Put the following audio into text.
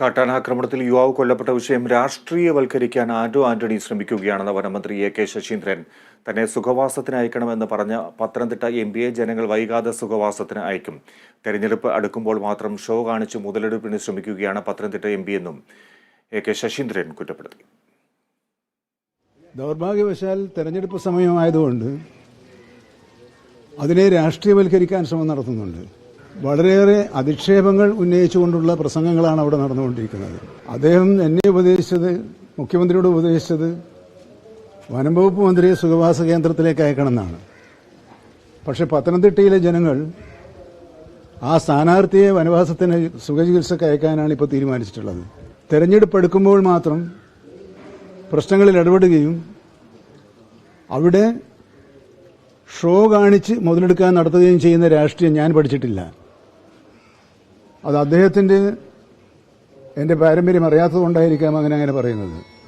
കാട്ടാനാക്രമണത്തിൽ യുവാവ് കൊല്ലപ്പെട്ട വിഷയം രാഷ്ട്രീയവൽക്കരിക്കാൻ ആന്റോ ആന്റണി ശ്രമിക്കുകയാണെന്ന് വനമന്ത്രി എ കെ ശശീന്ദ്രൻ. തന്നെ സുഖവാസത്തിന് അയക്കണമെന്ന് പറഞ്ഞ പത്തനംതിട്ട എം പിയെ ജനങ്ങൾ വൈകാതെ സുഖവാസത്തിന് അയക്കും. തെരഞ്ഞെടുപ്പ് അടുക്കുമ്പോൾ മാത്രം ഷോ കാണിച്ച് മുതലെടുപ്പിന് ശ്രമിക്കുകയാണ് പത്തനംതിട്ട എം പി എന്നും എ കെ ശശീന്ദ്രൻ കുറ്റപ്പെടുത്തി. ദൗർഭാഗ്യവശാൽ തെരഞ്ഞെടുപ്പ് സമയമായതുകൊണ്ട് അതിനെ രാഷ്ട്രീയവൽക്കരിക്കാൻ ശ്രമം നടത്തുന്നുണ്ട്. വളരെയേറെ അധിക്ഷേപങ്ങൾ ഉന്നയിച്ചുകൊണ്ടുള്ള പ്രസംഗങ്ങളാണ് അവിടെ നടന്നുകൊണ്ടിരിക്കുന്നത്. അദ്ദേഹം എന്നെ ഉപദേശിച്ചത് മുഖ്യമന്ത്രിയോട് ഉപദേശിച്ചത് വനം വകുപ്പ് മന്ത്രിയെ സുഖവാസ കേന്ദ്രത്തിലേക്ക് അയക്കണമെന്നാണ്. പക്ഷെ പത്തനംതിട്ടയിലെ ജനങ്ങൾ ആ സ്ഥാനാർത്ഥിയെ വനവാസത്തിന് സുഖചികിത്സക്ക് അയക്കാനാണ് ഇപ്പോൾ തീരുമാനിച്ചിട്ടുള്ളത്. തെരഞ്ഞെടുപ്പ് എടുക്കുമ്പോൾ മാത്രം പ്രശ്നങ്ങളിൽ ഇടപെടുകയും അവിടെ ഷോ കാണിച്ച് മുതലെടുക്കാൻ നടത്തുകയും ചെയ്യുന്ന രാഷ്ട്രീയം ഞാൻ പഠിച്ചിട്ടില്ല. അത് അദ്ദേഹത്തിന്റെ എന്റെ പാരമ്പര്യം അറിയാത്തതുകൊണ്ടായിരിക്കാം അങ്ങനെ അങ്ങനെ പറയുന്നത്.